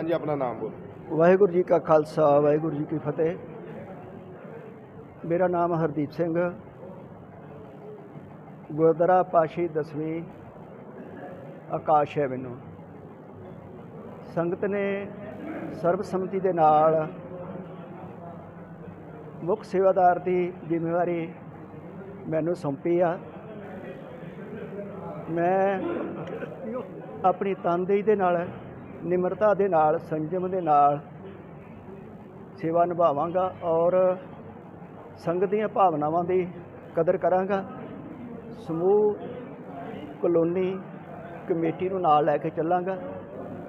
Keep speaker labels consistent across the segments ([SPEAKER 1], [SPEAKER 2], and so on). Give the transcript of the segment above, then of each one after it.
[SPEAKER 1] ਹਾਂਜੀ, ਆਪਣਾ ਨਾਮ ਬੋਲੋ।
[SPEAKER 2] ਵਾਹਿਗੁਰੂ ਜੀ ਕਾ ਖਾਲਸਾ, ਵਾਹਿਗੁਰੂ ਜੀ ਕੀ ਫਤਿਹ। ਮੇਰਾ ਨਾਮ ਹਰਦੀਪ ਸਿੰਘ। ਗੁਰਦੁਆਰਾ ਪਾਸ਼ੀ ਦਸਵੀਂ ਆਕਾਸ਼ ਹੈ ਮੈਨੂੰ। ਸੰਗਤ ਨੇ ਸਰਬਸੰਮਤੀ ਦੇ ਨਾਲ ਮੁੱਖ ਸੇਵਾਦਾਰ ਦੀ ਜ਼ਿੰਮੇਵਾਰੀ ਮੈਨੂੰ ਸੌਂਪੀ ਆ। ਮੈਂ ਆਪਣੀ ਤਨਦੇਹੀ ਦੇ ਨਾਲ ਨਿਮਰਤਾ ਦੇ ਨਾਲ, ਸੰਜਮ ਦੇ ਨਾਲ ਸੇਵਾ ਨਿਭਾਵਾਂਗਾ ਔਰ ਸੰਗਤ ਦੀਆਂ ਭਾਵਨਾਵਾਂ ਦੀ ਕਦਰ ਕਰਾਂਗਾ। ਸਮੂਹ, ਕਲੋਨੀ, ਕਮੇਟੀ ਨੂੰ ਨਾਲ ਲੈ ਕੇ ਚੱਲਾਂਗਾ।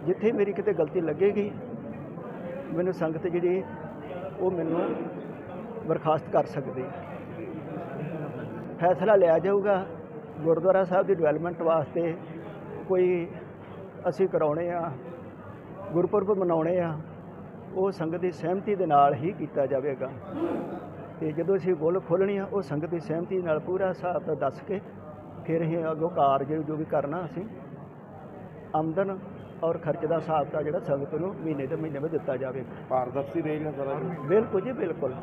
[SPEAKER 2] ਜਿੱਥੇ ਮੇਰੀ ਕਿਤੇ ਗਲਤੀ ਲੱਗੇਗੀ, ਮੈਨੂੰ ਸੰਗਤ ਜਿਹੜੀ, ਉਹ ਮੈਨੂੰ ਬਰਖਾਸਤ ਕਰ ਸਕਦੀ। ਫੈਸਲਾ ਲਿਆ ਜਾਊਗਾ। ਗੁਰਦੁਆਰਾ ਸਾਹਿਬ ਦੀ ਡਿਵੈਲਪਮੈਂਟ ਵਾਸਤੇ ਕੋਈ ਅਸੀਂ ਕਰਾਉਣੇ ਆ। ਗੁਰਪੁਰਬ ਮਨਾਉਣੇ ਆ ਉਹ ਸੰਗਤ ਦੀ ਸਹਿਮਤੀ ਦੇ ਨਾਲ ਹੀ ਕੀਤਾ ਜਾਵੇਗਾ। ਤੇ ਜਦੋਂ ਅਸੀਂ ਬੁੱਲ ਖੋਲ੍ਹਣੀ ਆ ਉਹ ਸੰਗਤ ਦੀ ਸਹਿਮਤੀ ਨਾਲ ਪੂਰਾ ਹਿਸਾਬ ਦੱਸ ਕੇ ਫਿਰ ਅਸੀਂ ਅੱਗੋਂ ਕਾਰਜ ਜੋ ਵੀ ਕਰਨਾ ਅਸੀਂ ਆਮਦਨ ਔਰ ਖਰਚ ਦਾ ਹਿਸਾਬ ਦਾ ਜਿਹੜਾ ਸੰਗਤ ਨੂੰ ਮਹੀਨੇ ਦੇ ਮਹੀਨੇ ਵਿੱਚ ਦਿੱਤਾ ਜਾਵੇਗਾ
[SPEAKER 1] ਪਾਰਦਰਸ਼ੀ ਰਹੇਗਾ ਸਾਰਾ।
[SPEAKER 2] ਬਿਲਕੁਲ ਜੀ ਬਿਲਕੁਲ।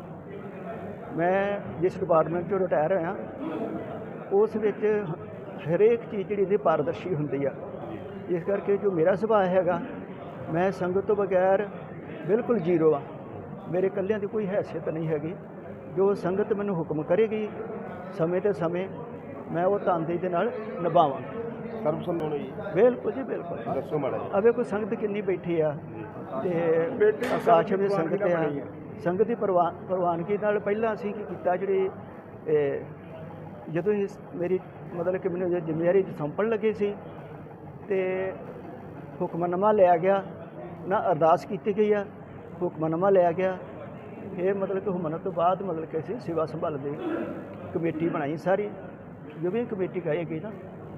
[SPEAKER 2] ਮੈਂ ਜਿਸ ਡਿਪਾਰਟਮੈਂਟ ਚੋਂ ਰਿਟਾਇਰ ਹੋਇਆ ਉਸ ਵਿੱਚ ਹਰੇਕ ਚੀਜ਼ ਜਿਹੜੀ ਦੀ ਪਾਰਦਰਸ਼ੀ ਹੁੰਦੀ ਆ। ਇਸ ਕਰਕੇ ਜੋ ਮੇਰਾ ਸੁਭਾਅ ਹੈਗਾ ਮੈਂ ਸੰਗਤ ਤੋਂ ਬਗੈਰ ਬਿਲਕੁਲ ਜ਼ੀਰੋ ਆ ਮੇਰੇ ਇਕੱਲਿਆਂ ਦੀ ਕੋਈ ਹੈਸੀਅਤ ਨਹੀਂ ਹੈਗੀ। ਜੋ ਸੰਗਤ ਮੈਨੂੰ ਹੁਕਮ ਕਰੇਗੀ ਸਮੇਂ ਤੇ ਸਮੇਂ ਮੈਂ ਉਹ ਤਨਦੇਹੀ ਦੇ ਨਾਲ ਨਿਭਾਵਾਂ
[SPEAKER 1] ਸਰਬਸੰਮਤ ਜੀ।
[SPEAKER 2] ਬਿਲਕੁਲ ਜੀ ਬਿਲਕੁਲ।
[SPEAKER 1] ਦੱਸੋ ਮਾੜਾ ਜੀ
[SPEAKER 2] ਅਵੇ ਕੋਈ ਸੰਗਤ ਕਿੰਨੀ ਬੈਠੀ ਆ ਤੇ ਆਕਾਸ਼ ਵਿੱਚ ਸੰਗਤ ਆ। ਸੰਗਤ ਦੀ ਪ੍ਰਵਾ- ਪ੍ਰਵਾਨਗੀ ਨਾਲ ਪਹਿਲਾਂ ਅਸੀਂ ਕੀ ਕੀਤਾ ਜਿਹੜੇ ਜਦੋਂ ਇਹ ਮੇਰੀ ਮਤਲਬ ਕਿ ਮੈਨੂੰ ਜ਼ਿੰਮੇਵਾਰੀ ਸੌਂਪਣ ਲੱਗੇ ਸੀ ਤੇ ਹੁਕਮਨਾਮਾ ਲਿਆ ਗਿਆ ਨਾ ਅਰਦਾਸ ਕੀਤੀ ਗਈ ਆ ਹੁਕਮਨਾਮਾ ਲਿਆ ਗਿਆ। ਇਹ ਮਤਲਬ ਕਿ ਹੁਕਮਨਾਮੇ ਤੋਂ ਬਾਅਦ ਮਤਲਬ ਕਿ ਅਸੀਂ ਸੇਵਾ ਸੰਭਾਲ ਦੀ ਕਮੇਟੀ ਬਣਾਈ ਸਾਰੀ। ਜੋ ਵੀ ਕਮੇਟੀ ਕਹੇਗੀ ਨਾ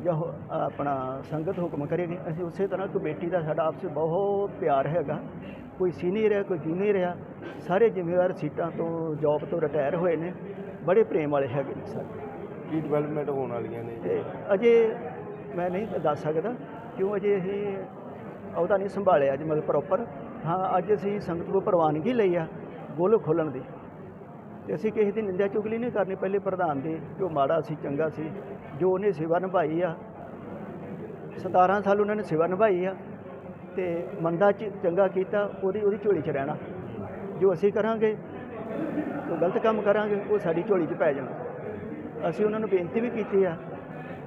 [SPEAKER 2] ਜਾਂ ਆਪਣਾ ਸੰਗਤ ਹੁਕਮ ਕਰੇਗੀ ਅਸੀਂ ਉਸੇ ਤਰ੍ਹਾਂ ਕਮੇਟੀ ਦਾ ਸਾਡਾ ਆਪਸ ਵਿੱਚ ਬਹੁਤ ਪਿਆਰ ਹੈਗਾ। ਕੋਈ ਸੀਨੀਅਰ ਹੈ ਕੋਈ ਜੂਨੀਅਰ ਹੈ ਸਾਰੇ ਜ਼ਿੰਮੇਵਾਰ ਸੀਟਾਂ ਤੋਂ ਜੌਬ ਤੋਂ ਰਿਟਾਇਰ ਹੋਏ ਨੇ। ਬੜੇ ਪ੍ਰੇਮ ਵਾਲੇ ਹੈਗੇ ਨੇ ਸਾਰੇ।
[SPEAKER 1] ਕੀ ਡਿਵੈਲਪਮੈਂਟ ਹੋਣ ਵਾਲੀਆਂ ਨੇ
[SPEAKER 2] ਤੇ ਅਜੇ ਮੈਂ ਨਹੀਂ ਦੱਸ ਸਕਦਾ ਕਿਉਂ ਅਜੇ ਅਸੀਂ ਉਹਦਾ ਨਹੀਂ ਸੰਭਾਲਿਆ ਅੱਜ, ਮਤਲਬ ਪ੍ਰੋਪਰ ਹਾਂ, ਅੱਜ ਅਸੀਂ ਸੰਗਤ ਕੋਲ ਪ੍ਰਵਾਨਗੀ ਲਈ ਆ ਬੋਲ ਖੋਲਣ ਦੀ। ਤੇ ਅਸੀਂ ਕਿਸੇ ਦੀ ਨਿੰਦਿਆ ਚੁਗਲੀ ਨਹੀਂ ਕਰਨੀ, ਪਹਿਲੇ ਪ੍ਰਧਾਨ ਦੀ ਜੋ ਮਾੜਾ ਸੀ, ਚੰਗਾ ਸੀ, ਜੋ ਉਹਨੇ ਸੇਵਾ ਨਿਭਾਈ ਆ। 17 ਸਾਲ ਉਹਨਾਂ ਨੇ ਸੇਵਾ ਨਿਭਾਈ ਆ, ਤੇ ਮੰਦਾ ਚ ਚੰਗਾ ਕੀਤਾ, ਉਹਦੀ ਉਹਦੀ ਝੋਲੀ 'ਚ ਰਹਿਣਾ। ਜੋ ਅਸੀਂ ਕਰਾਂਗੇ, ਜੋ ਗਲਤ ਕੰਮ ਕਰਾਂਗੇ, ਉਹ ਸਾਡੀ ਝੋਲੀ 'ਚ ਪੈ ਜਾਣਾ। ਅਸੀਂ ਉਹਨਾਂ ਨੂੰ ਬੇਨਤੀ ਵੀ ਕੀਤੀ ਆ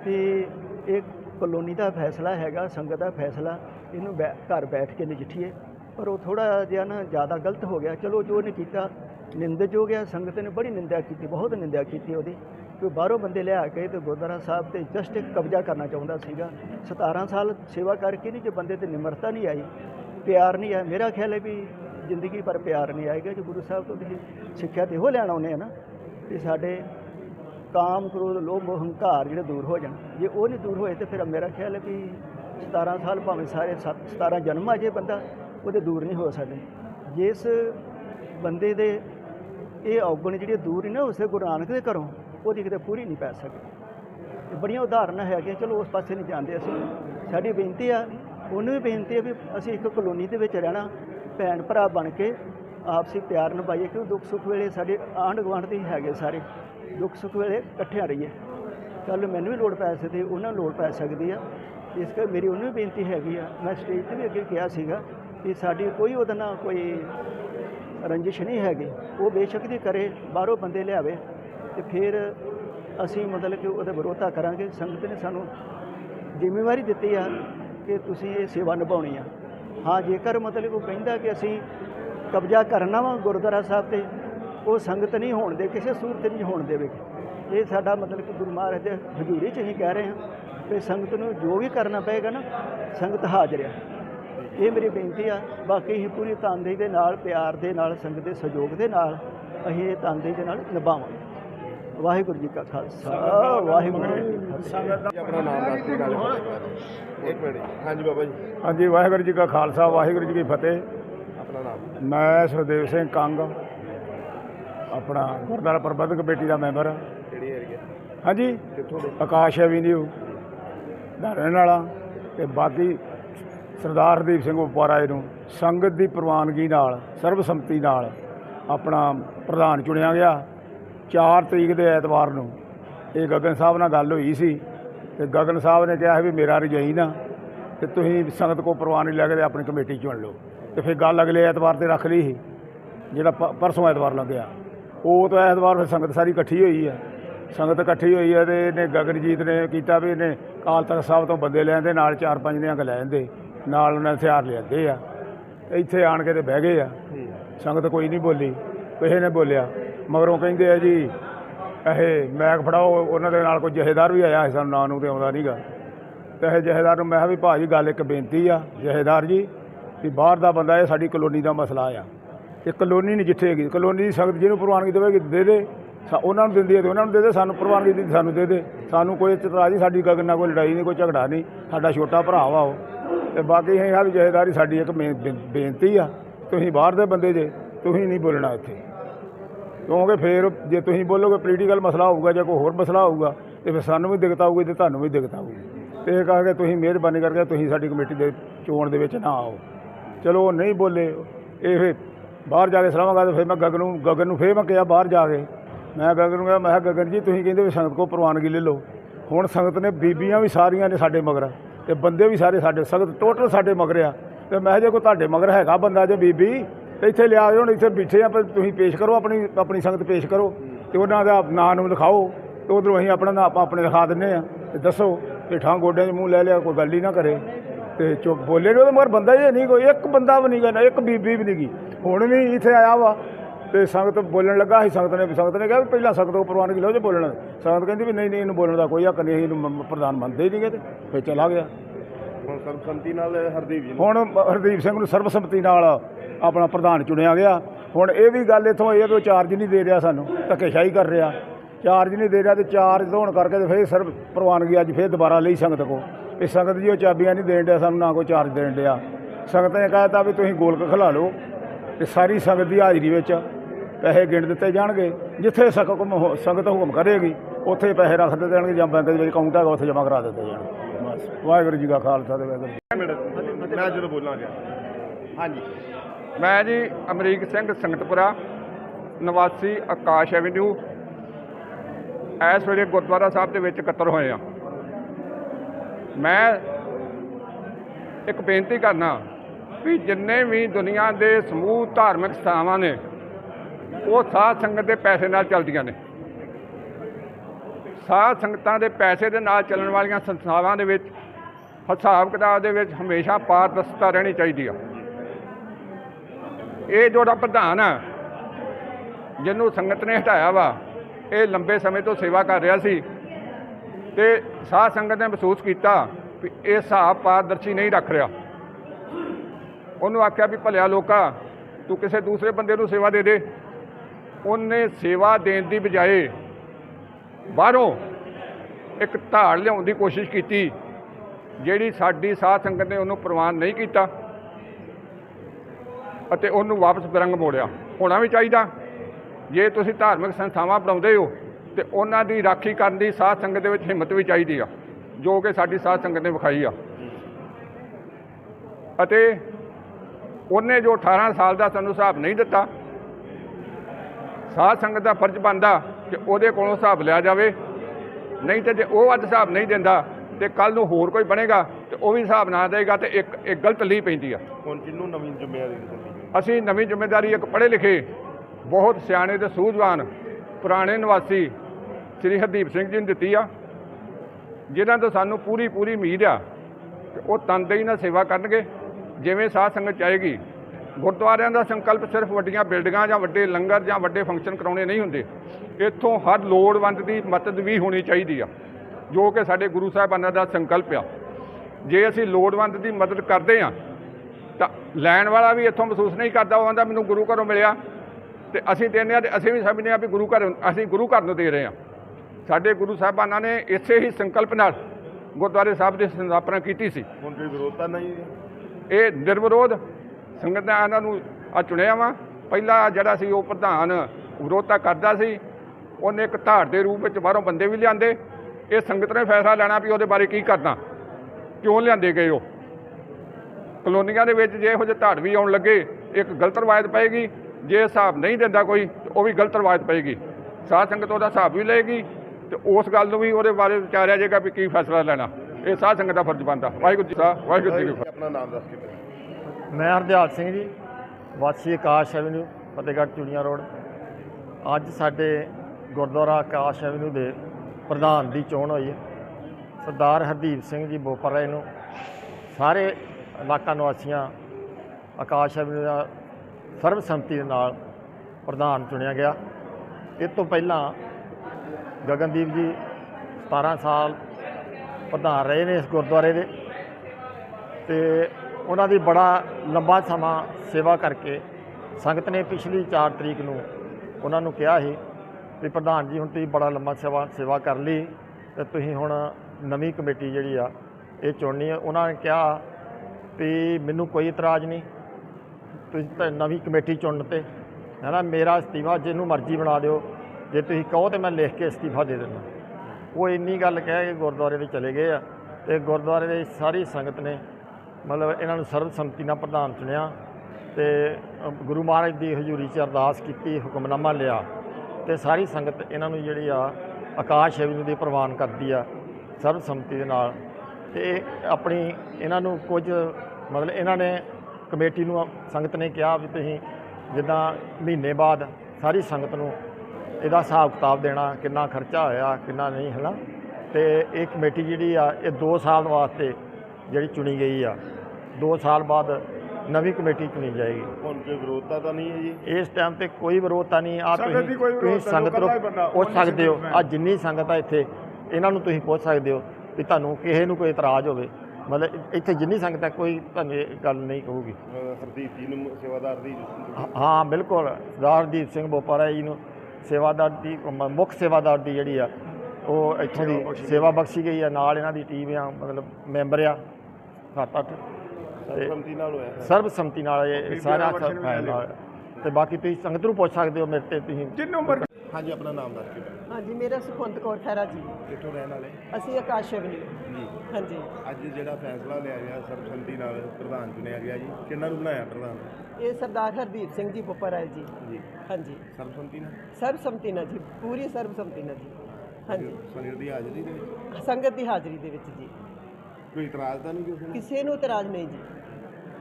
[SPEAKER 2] ਕਿ ਇਹ ਕਲੋਨੀ ਦਾ ਫੈਸਲਾ ਹੈਗਾ, ਸੰਗਤ ਦਾ ਫੈਸਲਾ ਇਹਨੂੰ ਬੈ- ਘਰ ਬੈਠ ਕੇ ਨਜਿੱਠੀਏ। ਪਰ ਉਹ ਥੋੜਾ ਜਿਹਾ ਨਾ ਜ਼ਿਆਦਾ ਗਲਤ ਹੋ ਗਿਆ। ਚਲੋ ਜੋ ਉਹਨੇ ਕੀਤਾ ਨਿੰਦਜੋਗ ਗਿਆ ਸੰਗਤ ਨੇ ਬੜੀ ਨਿੰਦਿਆ ਕੀਤੀ, ਬਹੁਤ ਨਿੰਦਿਆ ਕੀਤੀ ਉਹਦੀ। ਕਿ ਬਾਹਰੋਂ ਬੰਦੇ ਲਿਆ ਕੇ ਤੇ ਗੁਰਦੁਆਰਾ ਸਾਹਿਬ ਤੇ ਜਸਟ ਇੱਕ ਕਬਜ਼ਾ ਕਰਨਾ ਚਾਹੁੰਦਾ ਸੀਗਾ। 17 ਸਾਲ ਸੇਵਾ ਕਰਕੇ ਨਹੀਂ, ਜੇ ਬੰਦੇ ਤੇ ਨਿਮਰਤਾ ਨਹੀਂ ਆਈ, ਪਿਆਰ ਨਹੀਂ ਆਇਆ। ਮੇਰਾ ਖਿਆਲ ਹੈ ਵੀ ਜ਼ਿੰਦਗੀ ਪਰ ਪਿਆਰ ਨਹੀਂ ਆਏਗਾ ਜੇ ਗੁਰੂ ਸਾਹਿਬ ਤੋਂ ਤੁਸੀਂ ਸਿੱਖਿਆ ਤੇ ਉਹ ਲੈਣ ਆਉਂਦੇ ਆ ਨਾ ਤੇ ਸਾਡੇ ਕਾਮ ਕ੍ਰੋਧ ਲੋਭ ਮੋਹ ਹੰਕਾਰ ਜਿਹੜੇ ਦੂਰ ਹੋ ਜਾਣ। ਜੇ ਉਹ ਨਹੀਂ ਦੂਰ ਹੋਏ ਤੇ ਫਿਰ ਮੇਰਾ ਖਿਆਲ ਹੈ ਵੀ 17 ਸਾਲ ਭਾਵੇਂ ਸਾਰੇ ਸੱਤ- 17 ਜਨਮ ਆ ਜੇ ਬੰਦਾ, ਉਹਦੇ ਦੂਰ ਨਹੀਂ ਹੋ ਸਕਦੇ। ਜਿਸ ਬੰਦੇ ਦੇ ਇਹ ਔਗਣ ਜਿਹੜੇ ਦੂਰ ਨਹੀਂ ਨਾ ਉਸੇ ਗੁਰੂ ਨਾਨਕ ਦੇ ਘਰੋਂ, ਉਹਦੀ ਕਿਤੇ ਪੂਰੀ ਨਹੀਂ ਪੈ ਸਕਦੀ। ਬੜੀਆਂ ਉਦਾਹਰਨਾਂ ਹੈਗੀਆਂ, ਚਲੋ ਉਸ ਪਾਸੇ ਨਹੀਂ ਜਾਂਦੇ ਅਸੀਂ। ਸਾਡੀ ਬੇਨਤੀ ਆ, ਉਹਨੂੰ ਵੀ ਬੇਨਤੀ ਆ ਵੀ ਅਸੀਂ ਇੱਕ ਕਲੋਨੀ ਦੇ ਵਿੱਚ ਰਹਿਣਾ, ਭੈਣ ਭਰਾ ਬਣ ਕੇ ਆਪਸੀ ਪਿਆਰ ਨਿਭਾਈਏ, ਕਿਉਂ ਦੁੱਖ ਸੁੱਖ ਵੇਲੇ ਸਾਡੇ ਆਂਢ ਗੁਆਂਢ ਦੇ ਹੀ ਹੈਗੇ ਸਾਰੇ। ਦੁੱਖ ਸੁੱਖ ਵੇਲੇ ਇਕੱਠਿਆਂ ਰਹੀਏ। ਕੱਲ ਮੈਨੂੰ ਵੀ ਲੋੜ ਪੈ ਸਕਦੀ, ਉਹਨਾਂ ਨੂੰ ਲੋੜ ਪੈ ਸਕਦੀ ਆ। ਇਸ ਕਰਕੇ ਮੇਰੀ ਉਹਨੂੰ ਵੀ ਬੇਨਤੀ ਹੈਗੀ ਆ। ਮੈਂ ਸਟੇਜ ਤੇ ਵੀ ਅੱਗੇ ਕਿਹਾ ਸੀਗਾ ਕਿ ਸਾਡੀ ਕੋਈ ਉਹਦੇ ਨਾਲ ਕੋਈ ਰੰਜਿਸ਼ ਨਹੀਂ ਹੈਗੀ। ਉਹ ਬੇਸ਼ੱਕ ਦੀ ਕਰੇ, ਬਾਹਰੋਂ ਬੰਦੇ ਲਿਆਵੇ ਤੇ ਫਿਰ ਅਸੀਂ ਮਤਲਬ ਕਿ ਉਹਦਾ ਵਿਰੋਧਤਾ ਕਰਾਂਗੇ। ਸੰਗਤ ਨੇ ਸਾਨੂੰ ਜ਼ਿੰਮੇਵਾਰੀ ਦਿੱਤੀ ਆ ਕਿ ਤੁਸੀਂ ਇਹ ਸੇਵਾ ਨਿਭਾਉਣੀ ਆ। ਹਾਂ, ਜੇਕਰ ਮਤਲਬ ਉਹ ਕਹਿੰਦਾ ਕਿ ਅਸੀਂ ਕਬਜ਼ਾ ਕਰਨਾ ਵਾ ਗੁਰਦੁਆਰਾ ਸਾਹਿਬ ਤੇ ਉਹ ਸੰਗਤ ਨਹੀਂ ਹੋਣ ਦੇ ਕਿਸੇ ਸੂਰਤ ਨਹੀਂ ਹੋਣ ਦੇਵੇਗੀ ਇਹ ਸਾਡਾ ਮਤਲਬ ਕਿ ਗੁਰੂ ਮਹਾਰਾਜ ਦੇ ਹਜ਼ੂਰੀ 'ਚ ਅਸੀਂ ਕਹਿ ਰਹੇ ਹਾਂ ਕਿ ਸੰਗਤ ਨੂੰ ਜੋ ਵੀ ਕਰਨਾ ਪਏਗਾ ਨਾ ਸੰਗਤ ਹਾਜ਼ਰ ਆ। ਇਹ ਮੇਰੀ ਬੇਨਤੀ ਆ ਬਾਕੀ ਅਸੀਂ ਪੂਰੀ ਤਨਦੇਹੀ ਦੇ ਨਾਲ ਪਿਆਰ ਦੇ ਨਾਲ ਸੰਗਤ ਦੇ ਸਹਿਯੋਗ ਦੇ ਨਾਲ ਅਸੀਂ ਇਹ ਤਨਦੇਹੀ ਦੇ ਨਾਲ ਨਿਭਾਵਾਂਗੇ। ਵਾਹਿਗੁਰੂ ਜੀ ਕਾ ਖਾਲਸਾ ਵਾਹਿਗੁਰੂ ਜੀ ਕੀ ਫਤਿਹ।
[SPEAKER 1] ਜੀ ਆਪਣਾ ਨਾਮ ਦੱਸ ਕੇ ਗੱਲ ਇੱਕ ਮਿੰਟ। ਹਾਂਜੀ ਬਾਬਾ ਜੀ।
[SPEAKER 3] ਹਾਂਜੀ ਵਾਹਿਗੁਰੂ ਜੀ ਕਾ ਖਾਲਸਾ ਵਾਹਿਗੁਰੂ ਜੀ ਕੀ ਫਤਿਹ।
[SPEAKER 1] ਆਪਣਾ ਨਾਮ।
[SPEAKER 3] ਮੈਂ ਸੁਖਦੇਵ ਸਿੰਘ ਕੰਗ। ਆਪਣਾ ਗੁਰਦੁਆਰਾ ਪ੍ਰਬੰਧਕ ਕਮੇਟੀ ਦਾ ਮੈਂਬਰ। ਹਾਂ।
[SPEAKER 1] ਕਿਹੜੀ ਏਰੀਆ
[SPEAKER 3] ਹਾਂਜੀ।
[SPEAKER 1] ਕਿੱਥੋਂ ਦੇ?
[SPEAKER 3] ਆਕਾਸ਼ ਐਵੀਨਿਊ ਦਾ ਰਹਿਣ ਵਾਲਾ। ਤੇ ਬਾਕੀ ਸਰਦਾਰ ਹਰਦੀਪ ਸਿੰਘ ਉਪਾਰਾ ਜੀ ਨੂੰ ਸੰਗਤ ਦੀ ਪ੍ਰਵਾਨਗੀ ਨਾਲ ਸਰਬਸੰਮਤੀ ਨਾਲ ਆਪਣਾ ਪ੍ਰਧਾਨ ਚੁਣਿਆ ਗਿਆ। 4 ਤਰੀਕ ਦੇ ਐਤਵਾਰ ਨੂੰ ਇਹ ਗਗਨ ਸਾਹਿਬ ਨਾਲ ਗੱਲ ਹੋਈ ਸੀ। ਤੇ ਗਗਨ ਸਾਹਿਬ ਨੇ ਕਿਹਾ ਵੀ ਮੇਰਾ ਰਜਾਈ ਨਾ ਤੇ ਤੁਸੀਂ ਸੰਗਤ ਕੋ ਪ੍ਰਵਾਨਗੀ ਲੈ ਕੇ ਆਪਣੀ ਕਮੇਟੀ ਚੁਣ ਲਓ। ਤੇ ਫਿਰ ਗੱਲ ਅਗਲੇ ਐਤਵਾਰ ਤੇ ਰੱਖ ਲਈ ਸੀ ਜਿਹੜਾ ਪਰਸੋਂ ਐਤਵਾਰ ਲੰਘਿਆ ਉਹ ਤਾਂ ਐਤਵਾਰ ਫਿਰ ਸੰਗਤ ਸਾਰੀ ਇਕੱਠੀ ਹੋਈ ਹੈ ਸੰਗਤ ਇਕੱਠੀ ਹੋਈ ਹੈ ਤੇ ਇਹਨੇ ਗਗਨਜੀਤ ਨੇ ਕੀਤਾ ਵੀ ਇਹਨੇ ਕਾਲ ਤਖਤ ਸਾਹਿਬ ਤੋਂ ਬੰਦੇ ਲੈਂਦੇ ਨਾਲ ਚਾਰ ਪੰਜ ਨਿਹੰਗ ਲੈ ਜਾਂਦੇ ਨਾਲ ਉਹਨਾਂ ਹਥਿਆਰ ਲਿਆਂਦੇ ਆ। ਇੱਥੇ ਆਣ ਕੇ ਤੇ ਬਹਿ ਗਏ ਆ। ਸੰਗਤ ਕੋਈ ਨਹੀਂ ਬੋਲੀ, ਕਿਸੇ ਨੇ ਬੋਲਿਆ। ਮਗਰੋਂ ਕਹਿੰਦੇ ਆ ਜੀ, ਇਹ ਮੈਕ ਫੜਾਓ, ਉਹਨਾਂ ਦੇ ਨਾਲ ਕੋਈ ਜਹੇਦਾਰ ਵੀ ਆਇਆ ਸੀ ਸਾਨੂੰ, ਨਾਂ ਨੂੰ ਤੇ ਆਉਂਦਾ ਨਹੀਂਗਾ ਤੇ ਇਹ ਜਹੇਦਾਰ ਨੂੰ ਮੈਂ ਕਿਹਾ ਵੀ ਭਾਜੀ, ਗੱਲ ਇੱਕ ਬੇਨਤੀ ਆ ਜਹੇਦਾਰ ਜੀ, ਵੀ ਬਾਹਰ ਦਾ ਬੰਦਾ ਇਹ ਸਾਡੀ ਕਲੋਨੀ ਦਾ ਮਸਲਾ ਆ। ਇਹ ਕਲੋਨੀ ਨਹੀਂ ਜਿੱਥੇ ਹੈਗੀ। ਕਲੋਨੀ ਦੀ ਸੰਗਤ ਜਿਹਨੂੰ ਪ੍ਰਵਾਨਗੀ ਦੇਵੇਗੀ, ਦੇ ਦੇ। ਸਾ- ਉਹਨਾਂ ਨੂੰ ਦਿੰਦੀ ਹੈ ਤੇ ਉਹਨਾਂ ਨੂੰ ਦੇ ਦੇ, ਸਾਨੂੰ ਪ੍ਰਵਾਨਗੀ ਦਿੱਤੀ ਸਾਨੂੰ ਦੇ ਦੇ। ਸਾਨੂੰ ਕੋਈ ਇਤਰਾਜ਼ ਨਹੀਂ, ਸਾਡੀ ਗਗਨ ਨਾਲ ਕੋਈ ਲੜਾਈ ਨਹੀਂ, ਕੋਈ ਝਗੜਾ ਨਹੀਂ। ਸਾਡਾ ਛੋਟਾ ਭਰਾ ਵਾ ਉਹ। ਤੇ ਬਾਕੀ ਇਹ ਆ ਵੀ ਜਹੇਦਾਰੀ ਸਾਡੀ ਇੱਕ ਬੇ- ਬੇ- ਬੇਨਤੀ ਆ। ਤੁਸੀਂ ਬਾਹਰ ਦੇ ਬੰਦੇ ਜੇ, ਤੁਸੀਂ ਨਹੀਂ ਬੋਲਣਾ ਇੱਥੇ। ਕਿਉਂਕਿ ਫਿਰ ਜੇ ਤੁਸੀਂ ਬੋਲੋਗੇ ਪੋਲੀਟੀਕਲ ਮਸਲਾ ਹੋਊਗਾ ਜਾਂ ਕੋਈ ਹੋਰ ਮਸਲਾ ਹੋਊਗਾ, ਤੇ ਫਿਰ ਸਾਨੂੰ ਵੀ ਦਿੱਕਤ ਆਊਗੀ ਤੇ ਤੁਹਾਨੂੰ ਵੀ ਦਿੱਕਤ ਆਊਗੀ। ਤੇ ਇਹ ਕਹਾਂਗੇ ਤੁਸੀਂ ਮਿਹਰਬਾਨੀ ਕਰਕੇ ਤੁਸੀਂ ਸਾਡੀ ਕਮੇਟੀ ਦੇ ਚੋਣ ਦੇ ਵਿੱਚ ਨਾ ਆਓ। ਚਲੋ, ਉਹ ਨਹੀਂ ਬੋਲੇ, ਇਹ ਫਿਰ ਬਾਹਰ ਜਾ ਕੇ ਸਲਾਹਾਂਗਾ ਤੇ ਫਿਰ ਮੈਂ ਗਗਨ ਨੂੰ ਗਗਨ ਨੂੰ ਫਿਰ ਮੈਂ ਕਿਹਾ ਬਾਹਰ ਜਾ ਕੇ। ਮੈਂ ਗਗਨ ਨੂੰ ਕਿਹਾ, ਮੈਂ ਕਿਹਾ, ਗਗਨ ਜੀ, ਤੁਸੀਂ ਕਹਿੰਦੇ ਵੀ ਸੰਗਤ ਕੋ ਪ੍ਰਵਾਨਗੀ ਲੈ ਲਓ। ਹੁਣ ਸੰਗਤ ਨੇ ਬੀਬੀਆਂ ਵੀ ਸਾਰੀਆਂ ਨੇ ਸਾਡੇ ਮਗਰ, ਤੇ ਬੰਦੇ ਵੀ ਸਾਰੇ ਸਾਡੇ, ਸੰਗਤ ਟੋਟਲ ਸਾਡੇ ਮਗਰ ਆ। ਤੇ ਮੈਂ ਕਿਹਾ, ਜੇ ਕੋਈ ਤੁਹਾਡੇ ਮਗਰ ਹੈਗਾ ਬੰਦਾ ਜੇ ਬੀਬੀ, ਤੇ ਇੱਥੇ ਲਿਆ ਹੁਣ ਇੱਥੇ ਬੈਠੇ ਆ, ਪਰ ਤੁਸੀਂ ਪੇਸ਼ ਕਰੋ ਆਪਣੀ ਆਪਣੀ ਸੰਗਤ ਪੇਸ਼ ਕਰੋ। ਤੇ ਉਹਨਾਂ ਦਾ ਨਾਂ ਨੂੰ ਲਿਖਾਓ, ਤੇ ਉਧਰੋਂ ਅਸੀਂ ਆਪਣਾ ਨਾਂ ਆਪਾਂ ਆਪਣੇ ਲਿਖਾ ਦਿੰਨੇ ਆ। ਤੇ ਦੱਸੋ ਤੇ ਠਾਂ ਗੋਡਿਆਂ 'ਚ ਮੂੰਹ ਲੈ ਲਿਆ, ਕੋਈ ਗੱਲ ਹੀ ਨਾ ਕਰੇ। ਤੇ ਚੁੱਪ, ਬੋਲੇ ਨੇ ਉਹਦੇ ਮਗਰ, ਬੰਦਾ ਹੀ ਨਹੀਂ ਕੋਈ, ਇੱਕ ਬੰਦਾ ਵੀ ਨਹੀਂ ਗਾ ਇੱਕ ਬੀਬੀ ਵੀ ਨਹੀਂ ਗਈ ਹੁਣ ਵੀ ਇੱਥੇ ਆਇਆ ਵਾ ਤੇ ਸੰਗਤ ਬੋਲਣ ਲੱਗਾ ਸੀ ਸੰਗਤ ਨੇ ਸੰਗਤ ਨੇ ਕਿਹਾ ਵੀ ਪਹਿਲਾਂ ਸੰਗਤ ਕੋ ਪ੍ਰਵਾਨਗੀ ਲਓ ਜੇ ਬੋਲਣ। ਸੰਗਤ ਕਹਿੰਦੀ ਵੀ ਨਹੀਂ ਨਹੀਂ ਇਹਨੂੰ ਬੋਲਣ ਦਾ ਕੋਈ ਹੱਕ ਨਹੀਂ ਇਹਨੂੰ ਪ੍ਰਧਾਨ ਮੰਨਦੇ ਨਹੀਂਗੇ ਤੇ ਫਿਰ ਚਲਾ ਗਿਆ।
[SPEAKER 1] ਹੁਣ ਸਰਬਸੰਮਤੀ ਨਾਲ ਹਰਦੀਪ ਜੀ ਨੂੰ
[SPEAKER 3] ਹੁਣ ਹਰਦੀਪ ਸਿੰਘ ਨੂੰ ਸਰਬਸੰਮਤੀ ਨਾਲ ਆਪਣਾ ਪ੍ਰਧਾਨ ਚੁਣਿਆ ਗਿਆ। ਹੁਣ ਇਹ ਵੀ ਗੱਲ ਇੱਥੋਂ ਆਈ ਹੈ ਕਿ ਉਹ ਚਾਰਜ ਨਹੀਂ ਦੇ ਰਿਹਾ ਸਾਨੂੰ ਧੱਕੇਸ਼ਾਹੀ ਕਰ ਰਿਹਾ। ਚਾਰਜ ਨਹੀਂ ਦੇ ਰਿਹਾ ਤੇ ਚਾਰਜ ਹੋਣ ਕਰਕੇ ਤੇ ਫਿਰ ਸਰਬ ਪ੍ਰਵਾਨਗੀ ਅੱਜ ਫਿਰ ਦੁਬਾਰਾ ਲਈ ਸੰਗਤ ਕੋ ਇਹ ਸੰਗਤ ਜੀ ਉਹ ਚਾਬੀਆਂ ਨਹੀਂ ਦੇਣ ਡਿਆ ਸਾਨੂੰ ਨਾ ਕੋਈ ਚਾਰਜ ਦੇਣ ਡਿਆ। ਸੰਗਤ ਨੇ ਕਹਿਤਾ ਵੀ ਤੁਸੀਂ ਗੋਲਕ ਖਿਲਾ ਲਓ। ਤੇ ਸਾਰੀ ਸੰਗਤ ਦੀ ਹਾਜ਼ਰੀ ਵਿੱਚ ਪੈਸੇ ਗਿਣ ਦਿੱਤੇ ਜਾਣਗੇ। ਜਿੱਥੇ ਸਕਮ ਹੋ- ਸੰਗਤ ਹੁਕਮ ਕਰੇਗੀ ਉੱਥੇ ਪੈਸੇ ਰੱਖ ਦਿੱਤੇ ਜਾਣਗੇ ਜਾਂ ਬੈਂਕ ਦੇ ਵਿੱਚ ਅਕਾਊਂਟ ਹੈਗਾ ਉੱਥੇ ਜਮ੍ਹਾਂ ਕਰਾ ਦਿੱਤੇ ਜਾਣਗੇ। ਬਸ। ਵਾਹਿਗੁਰੂ ਜੀ ਕਾ ਖਾਲਸਾ ਤੇ ਵਾਹਿਗੁਰੂ ਜੀ
[SPEAKER 1] ਮੈਂ ਜਦੋਂ ਬੋਲਾਂਗਾ ਹਾਂਜੀ।
[SPEAKER 4] ਮੈਂ ਜੀ ਅਮਰੀਕ ਸਿੰਘ ਸੰਗਤਪੁਰਾ ਨਿਵਾਸੀ ਆਕਾਸ਼ ਐਵਨਿਊ। ਇਸ ਵੇਲੇ ਗੁਰਦੁਆਰਾ ਸਾਹਿਬ ਦੇ ਵਿੱਚ ਇਕੱਤਰ ਹੋਏ ਆ ਮੈਂ ਇੱਕ ਬੇਨਤੀ ਕਰਨਾ ਵੀ ਜਿੰਨੇ ਵੀ ਦੁਨੀਆ ਦੇ ਸਮੂਹ ਧਾਰਮਿਕ ਸਥਾਵਾਂ ਨੇ, ਉਹ ਸਾਧ ਸੰਗਤ ਦੇ ਪੈਸੇ ਨਾਲ ਚੱਲਦੀਆਂ ਨੇ। ਸਾਧ ਸੰਗਤਾਂ ਦੇ ਪੈਸੇ ਦੇ ਨਾਲ ਚੱਲਣ ਵਾਲੀਆਂ ਸੰਸਥਾਵਾਂ ਦੇ ਵਿੱਚ, ਹਿਸਾਬ ਕਿਤਾਬ ਦੇ ਵਿੱਚ ਹਮੇਸ਼ਾ ਪਾਰਦਰਸ਼ਤਾ ਰਹਿਣੀ ਚਾਹੀਦੀ ਆ। ਇਹ ਜਿਹੜਾ ਪ੍ਰਧਾਨ ਆ, ਜਿਹਨੂੰ ਸੰਗਤ ਨੇ ਹਟਾਇਆ ਵਾ, ਇਹ ਲੰਬੇ ਸਮੇਂ ਤੋਂ ਸੇਵਾ ਕਰ ਰਿਹਾ ਸੀ ਤੇ ਸਾਧ ਸੰਗਤ ਨੇ ਮਹਿਸੂਸ ਕੀਤਾ ਵੀ ਇਹ ਹਿਸਾਬ ਪਾਰਦਰਸ਼ੀ ਨਹੀਂ ਰੱਖ ਰਿਹਾ। ਉਹਨੂੰ ਆਖਿਆ ਵੀ ਭਲਿਆ ਲੋਕਾ, ਤੂੰ ਕਿਸੇ ਦੂਸਰੇ ਬੰਦੇ ਨੂੰ ਸੇਵਾ ਦੇ ਦੇ। ਉਹਨੇ ਸੇਵਾ ਦੇਣ ਦੀ ਬਜਾਏ ਬਾਹਰੋਂ ਇੱਕ ਧਾੜ ਲਿਆਉਣ ਦੀ ਕੋਸ਼ਿਸ਼ ਕੀਤੀ, ਜਿਹੜੀ ਸਾਡੀ ਸਾਧ ਸੰਗਤ ਨੇ ਉਹਨੂੰ ਪ੍ਰਵਾਨ ਨਹੀਂ ਕੀਤਾ ਅਤੇ ਉਹਨੂੰ ਵਾਪਸ ਬਰੰਗ ਮੋੜਿਆ। ਹੋਣਾ ਵੀ ਚਾਹੀਦਾ। ਜੇ ਤੁਸੀਂ ਧਾਰਮਿਕ ਸੰਸਥਾਵਾਂ ਬਣਾਉਂਦੇ ਹੋ, ਤੇ ਉਹਨਾਂ ਦੀ ਰਾਖੀ ਕਰਨ ਦੀ ਸਾਧ ਸੰਗਤ ਦੇ ਵਿੱਚ ਹਿੰਮਤ ਵੀ ਚਾਹੀਦੀ ਆ, ਜੋ ਕਿ ਸਾਡੀ ਸਾਧ ਸੰਗਤ ਨੇ ਵਿਖਾਈ ਆ। ਅਤੇ ਉਹਨੇ ਜੋ 18 ਸਾਲ ਦਾ ਸਾਨੂੰ ਹਿਸਾਬ ਨਹੀਂ ਦਿੱਤਾ ਸਾਧ ਸੰਗਤ ਦਾ ਫਰਜ਼ ਬਣਦਾ ਕਿ ਉਹਦੇ ਕੋਲੋਂ ਹਿਸਾਬ ਲਿਆ ਜਾਵੇ ਨਹੀਂ ਤੇ ਜੇ ਉਹ ਅੱਜ ਹਿਸਾਬ ਨਹੀਂ ਦਿੰਦਾ ਤੇ ਕੱਲ ਨੂੰ ਹੋਰ ਕੋਈ ਬਣੇਗਾ ਤੇ ਉਹ ਵੀ ਹਿਸਾਬ ਨਾ ਦੇਗਾ ਤੇ ਇੱਕ ਇੱਕ ਗਲਤ ਲੀ ਪੈਂਦੀ ਆ।
[SPEAKER 1] ਹੁਣ ਕਿਹਨੂੰ ਨਵੀਂ ਜ਼ਿੰਮੇਵਾਰੀ ਦਿੱਤੀ
[SPEAKER 4] ਅਸੀਂ ਨਵੀਂ ਜ਼ਿੰਮੇਵਾਰੀ ਇੱਕ ਪੜ੍ਹੇ ਲਿਖੇ ਬਹੁਤ ਸਿਆਣੇ ਤੇ ਸੂਝਵਾਨ ਪੁਰਾਣੇ ਨਿਵਾਸੀ ਸ੍ਰੀ ਹਰਦੀਪ ਸਿੰਘ ਜੀ ਨੂੰ ਦਿੱਤੀ ਆ ਜਿਨ੍ਹਾਂ ਤੋਂ ਸਾਨੂੰ ਪੂਰੀ ਪੂਰੀ ਉਮੀਦ ਆ ਕਿ ਉਹ ਤਨਦੇਹੀ ਨਾਲ ਸੇਵਾ ਕਰਨਗੇ। ਜਿਵੇਂ ਸਾਧ ਸੰਗਤ ਚਾਹੇਗੀ, ਗੁਰਦੁਆਰਿਆਂ ਦਾ ਸੰਕਲਪ ਸਿਰਫ ਵੱਡੀਆਂ ਬਿਲਡਿੰਗਾਂ ਜਾਂ ਵੱਡੇ ਲੰਗਰ ਜਾਂ ਵੱਡੇ ਫੰਕਸ਼ਨ ਕਰਾਉਣੇ ਨਹੀਂ ਹੁੰਦੇ। ਇੱਥੋਂ ਹਰ ਲੋੜਵੰਦ ਦੀ ਮਦਦ ਵੀ ਹੋਣੀ ਚਾਹੀਦੀ ਆ, ਜੋ ਕਿ ਸਾਡੇ ਗੁਰੂ ਸਾਹਿਬਾਨਾਂ ਦਾ ਸੰਕਲਪ ਆ। ਜੇ ਅਸੀਂ ਲੋੜਵੰਦ ਦੀ ਮਦਦ ਕਰਦੇ ਆ ਤਾਂ ਲੈਣ ਵਾਲਾ ਵੀ ਇੱਥੋਂ ਮਹਿਸੂਸ ਨਹੀਂ ਕਰਦਾ, ਉਹ ਕਹਿੰਦਾ ਮੈਨੂੰ ਗੁਰੂ ਘਰੋਂ ਮਿਲਿਆ। ਤੇ ਅਸੀਂ ਦਿੰਦੇ ਆ ਤੇ ਅਸੀਂ ਵੀ ਸਮਝਦੇ ਆ ਵੀ ਗੁਰੂ ਘਰ, ਅਸੀਂ ਗੁਰੂ ਘਰ ਨੂੰ ਦੇ ਰਹੇ ਆ ਸਾਡੇ ਗੁਰੂ ਸਾਹਿਬਾਨਾਂ ਨੇ ਇਸੇ ਹੀ ਸੰਕਲਪ ਨਾਲ ਗੁਰਦੁਆਰੇ ਸਾਹਿਬ ਦੀ ਸਥਾਪਨਾ ਕੀਤੀ ਸੀ।
[SPEAKER 1] ਹੁਣ ਕੋਈ ਵਿਰੋਧਤਾ ਨਹੀਂ
[SPEAKER 4] ਇਹ ਨਿਰਵਿਰੋਧ ਸੰਗਤ ਨੇ ਇਹਨਾਂ ਨੂੰ ਆ ਚੁਣਿਆ ਵਾ। ਪਹਿਲਾ ਜਿਹੜਾ ਸੀ ਉਹ ਪ੍ਰਧਾਨ ਵਿਰੋਧਤਾ ਕਰਦਾ ਸੀ, ਉਹਨੇ ਇੱਕ ਧਾੜ ਦੇ ਰੂਪ ਵਿੱਚ ਬਾਹਰੋਂ ਬੰਦੇ ਵੀ ਲਿਆਂਦੇ। ਇਹ ਸੰਗਤ ਨੇ ਫੈਸਲਾ ਲੈਣਾ ਵੀ ਉਹਦੇ ਬਾਰੇ ਕੀ ਕਰਨਾ, ਕਿਉਂ ਲਿਆਂਦੇ ਗਏ ਉਹ? ਕਲੋਨੀਆਂ ਦੇ ਵਿੱਚ ਜੇ ਇਹੋ ਜਿਹੇ ਧਾੜਵੀ ਆਉਣ ਲੱਗੇ, ਇੱਕ ਗਲਤ ਰਵਾਇਤ ਪਏਗੀ। ਜੇ ਹਿਸਾਬ ਨਹੀਂ ਦਿੰਦਾ ਕੋਈ, ਤੇ ਉਹ ਵੀ ਗਲਤ ਰਵਾਇਤ ਪਏਗੀ। ਸਾਧ ਸੰਗਤ ਉਹਦਾ ਹਿਸਾਬ ਵੀ ਲਏਗੀ ਤੇ ਉਸ ਗੱਲ ਨੂੰ ਵੀ ਉਹਦੇ ਬਾਰੇ ਵਿਚਾਰਿਆ ਜਾਏਗਾ ਵੀ ਕੀ ਫੈਸਲਾ ਲੈਣਾ। ਇਹ ਸਾਧ ਸੰਗਤ ਦਾ ਫਰਜ਼ ਬਣਦਾ। ਵਾਹਿਗੁਰੂ ਜੀ ਸਾਹਿਬ ਵਾਹਿਗੁਰੂ ਜੀ ਕੀ ਫਤਿਹ।
[SPEAKER 1] ਆਪਣਾ ਨਾਮ ਦੱਸ ਕੇ
[SPEAKER 5] ਮੈਂ ਹਰਦਿਆਲ ਸਿੰਘ ਜੀ ਵਾਸੀ ਆਕਾਸ਼ ਐਵਨਿਊ ਫਤਿਹਗੜ੍ਹ ਚੂੜੀਆਂ ਰੋਡ। ਅੱਜ ਸਾਡੇ ਗੁਰਦੁਆਰਾ ਆਕਾਸ਼ ਐਵਨਿਊ ਦੇ ਪ੍ਰਧਾਨ ਦੀ ਚੋਣ ਹੋਈ ਹੈ। ਸਰਦਾਰ ਹਰਦੀਪ ਸਿੰਘ ਜੀ ਬੋਪਰਾ ਨੂੰ ਸਾਰੇ ਇਲਾਕਾ ਨਿਵਾਸੀਆਂ ਆਕਾਸ਼ ਐਵਨਿਊ ਦਾ ਸਰਬਸੰਮਤੀ ਦੇ ਨਾਲ ਪ੍ਰਧਾਨ ਚੁਣਿਆ ਗਿਆ। ਇਹ ਤੋਂ ਪਹਿਲਾਂ ਗਗਨਦੀਪ ਜੀ 17 ਸਾਲ ਪ੍ਰਧਾਨ ਰਹੇ ਨੇ ਇਸ ਗੁਰਦੁਆਰੇ ਦੇ। ਤੇ ਉਹਨਾਂ ਦੀ ਬੜਾ ਲੰਬਾ ਸਮਾਂ ਸੇਵਾ ਕਰਕੇ ਸੰਗਤ ਨੇ ਪਿਛਲੀ 4 ਤਰੀਕ ਨੂੰ ਉਹਨਾਂ ਨੂੰ ਕਿਹਾ ਸੀ ਵੀ ਪ੍ਰਧਾਨ ਜੀ ਹੁਣ ਤੁਸੀਂ ਬੜਾ ਲੰਬਾ ਸੇਵਾ ਸੇਵਾ ਕਰ ਲਈ ਤੇ ਤੁਸੀਂ ਹੁਣ ਨਵੀਂ ਕਮੇਟੀ ਜਿਹੜੀ ਆ ਇਹ ਚੁਣਨੀ ਹੈ ਉਹਨਾਂ ਨੇ ਕਿਹਾ ਵੀ ਮੈਨੂੰ ਕੋਈ ਇਤਰਾਜ਼ ਨਹੀਂ, ਤੁਸੀਂ ਤਾਂ ਨਵੀਂ ਕਮੇਟੀ ਚੁਣਨ ਤੇ ਹੈ ਨਾ ਮੇਰਾ ਅਸਤੀਫਾ ਜਿਹਨੂੰ ਮਰਜ਼ੀ ਬਣਾ ਦਿਓ, ਜੇ ਤੁਸੀਂ ਕਹੋ ਤੇ ਮੈਂ ਲਿਖ ਕੇ ਅਸਤੀਫਾ ਦੇ ਦਿੰਦਾ। ਉਹ ਇੰਨੀ ਗੱਲ ਕਹਿ ਕੇ ਗੁਰਦੁਆਰੇ ਦੇ ਚਲੇ ਗਏ ਆ ਤੇ ਗੁਰਦੁਆਰੇ ਦੇ ਸਾਰੀ ਸੰਗਤ ਨੇ ਮਤਲਬ ਇਹਨਾਂ ਨੂੰ ਸਰਬਸੰਮਤੀ ਨਾਲ ਪ੍ਰਧਾਨ ਚੁਣਿਆ ਤੇ ਗੁਰੂ ਮਹਾਰਾਜ ਦੀ ਹਜ਼ੂਰੀ 'ਚ ਅਰਦਾਸ ਕੀਤੀ, ਹੁਕਮਨਾਮਾ ਲਿਆ ਤੇ ਸਾਰੀ ਸੰਗਤ ਇਹਨਾਂ ਨੂੰ ਜਿਹੜੀ ਆ, ਆਕਾਸ਼ ਐਵਨਿਊ ਦੀ ਪ੍ਰਵਾਨ ਕਰਦੀ ਆ ਸਰਬਸੰਮਤੀ ਦੇ ਨਾਲ ਤੇ ਆਪਣੀ ਇਹਨਾਂ ਨੂੰ ਕੁਝ ਮਤਲਬ ਇਹਨਾਂ ਨੇ ਕਮੇਟੀ ਨੂੰ ਸੰਗਤ ਨੇ ਕਿਹਾ ਵੀ ਤੁਸੀਂ ਜਿੱਦਾਂ ਮਹੀਨੇ ਬਾਅਦ ਸਾਰੀ ਸੰਗਤ ਨੂੰ ਇਹਦਾ ਹਿਸਾਬ ਕਿਤਾਬ ਦੇਣਾ ਕਿੰਨਾ ਖਰਚਾ ਹੋਇਆ ਕਿੰਨਾ ਨਹੀਂ ਹੈ ਨਾ ਤੇ ਇਹ ਕਮੇਟੀ ਜਿਹੜੀ ਆ ਇਹ 2 ਸਾਲ ਵਾਸਤੇ ਜਿਹੜੀ ਚੁਣੀ ਗਈ ਆ। 2 ਸਾਲ ਬਾਅਦ ਨਵੀਂ ਕਮੇਟੀ ਚੁਣੀ ਜਾਏਗੀ।
[SPEAKER 1] ਹੁਣ ਕੋਈ ਵਿਰੋਧਤਾ ਤਾਂ ਨਹੀਂ ਹੈ ਜੀ?
[SPEAKER 5] ਇਸ ਟਾਈਮ ਤੇ ਕੋਈ ਵਿਰੋਧਤਾ ਨਹੀਂ ਆ
[SPEAKER 3] ਸੰਗਤ
[SPEAKER 5] ਤੁਸੀਂ ਸੰਗਤ ਨੂੰ ਪੁੱਛ ਸਕਦੇ ਹੋ। ਆ ਜਿੰਨੀ ਸੰਗਤ ਆ ਇੱਥੇ ਇਹਨਾਂ ਨੂੰ ਤੁਸੀਂ ਪੁੱਛ ਸਕਦੇ ਹੋ ਵੀ ਤੁਹਾਨੂੰ ਕਿਸੇ ਨੂੰ ਕੋਈ ਇਤਰਾਜ਼ ਹੋਵੇ। ਮਤਲਬ ਇੱਥੇ ਜਿੰਨੀ ਸੰਗਤ ਹੈ ਕੋਈ ਤੁਹਾਨੂੰ ਇਹ ਗੱਲ ਨਹੀਂ ਕਹੂਗੀ।
[SPEAKER 1] ਹਰਦੀਪ ਜੀ ਨੂੰ ਸੇਵਾਦਾਰ ਦੀ
[SPEAKER 5] ਹਾਂ- ਬਿਲਕੁਲ। ਸਰਦਾਰ ਹਰਦੀਪ ਸਿੰਘ ਬੋਪਾਰਾ ਜੀ ਨੂੰ ਸੇਵਾਦਾਰ ਦੀ ਮ- ਮੁੱਖ ਸੇਵਾਦਾਰ ਦੀ ਜਿਹੜੀ ਆ ਉਹ ਇੱਥੋਂ ਦੀ ਸੇਵਾ ਬਖਸ਼ੀ ਗਈ। ਆ ਨਾਲ ਇਹਨਾਂ ਦੀ ਟੀਮ ਆ ਮਤਲਬ ਮੈਂਬਰ ਆ ਸੱਤ ਅੱਠ।
[SPEAKER 1] ਸਰਬਸੰਮਤੀ ਨਾਲ ਹੋਇਆ ਹੈ।
[SPEAKER 5] ਸਰਬਸੰਮਤੀ ਨਾਲ ਇਹ ਸਾਰਾ ਨਾਲ। ਤੇ ਬਾਕੀ ਤੁਸੀਂ ਸੰਗਤ ਨੂੰ ਪੁੱਛ ਸਕਦੇ ਹੋ ਮੇਰੇ ਤੇ ਤੁਸੀਂ।
[SPEAKER 3] ਜਿੰਨੂੰ ਮਰਜ਼ੀ।
[SPEAKER 1] ਹਾਂਜੀ ਆਪਣਾ ਨਾਮ ਦੱਸ ਕੇ
[SPEAKER 6] ਹਾਂਜੀ ਮੇਰਾ ਸੁਖਵੰਤ ਕੌਰ ਖਹਿਰਾ ਜੀ।
[SPEAKER 1] ਕਿੱਥੋਂ ਰਹਿਣ ਵਾਲੇ?
[SPEAKER 6] ਅਸੀਂ ਆਕਾਸ਼ ਐਵਨਿਊ
[SPEAKER 1] ਜੀ।
[SPEAKER 6] ਹਾਂਜੀ।
[SPEAKER 1] ਅੱਜ ਜਿਹੜਾ ਫੈਸਲਾ ਲਿਆ ਗਿਆ ਸਰਬਸੰਮਤੀ ਨਾਲ ਪ੍ਰਧਾਨ ਚੁਣਿਆ ਗਿਆ ਜੀ। ਕਿਹਨਾਂ ਨੂੰ ਬਣਾਇਆ ਪ੍ਰਧਾਨ?
[SPEAKER 6] ਇਹ ਸਰਦਾਰ ਹਰਦੀਪ ਸਿੰਘ ਜੀ ਬੁੱਪਰ ਹੈ ਜੀ।
[SPEAKER 1] ਜੀ।
[SPEAKER 6] ਹਾਂਜੀ।
[SPEAKER 1] ਸਰਬਸੰਮਤੀ ਨਾਲ?
[SPEAKER 6] ਸਰਬਸੰਮਤੀ ਨਾਲ ਜੀ ਪੂਰੀ ਸਰਬਸੰਮਤੀ ਨਾਲ ਜੀ। ਹਾਂਜੀ।
[SPEAKER 1] ਸੰਗਤ ਦੀ ਹਾਜ਼ਰੀ ਦੇ ਵਿੱਚ?
[SPEAKER 6] ਸੰਗਤ ਦੀ ਹਾਜ਼ਰੀ ਦੇ ਵਿੱਚ ਜੀ।
[SPEAKER 1] ਕੋਈ ਇਤਰਾਜ਼ ਤਾਂ ਨਹੀਂ ਕਿਸੇ ਨੂੰ?
[SPEAKER 6] ਕਿਸੇ ਨੂੰ ਇਤਰਾਜ਼ ਨਹੀਂ ਜੀ।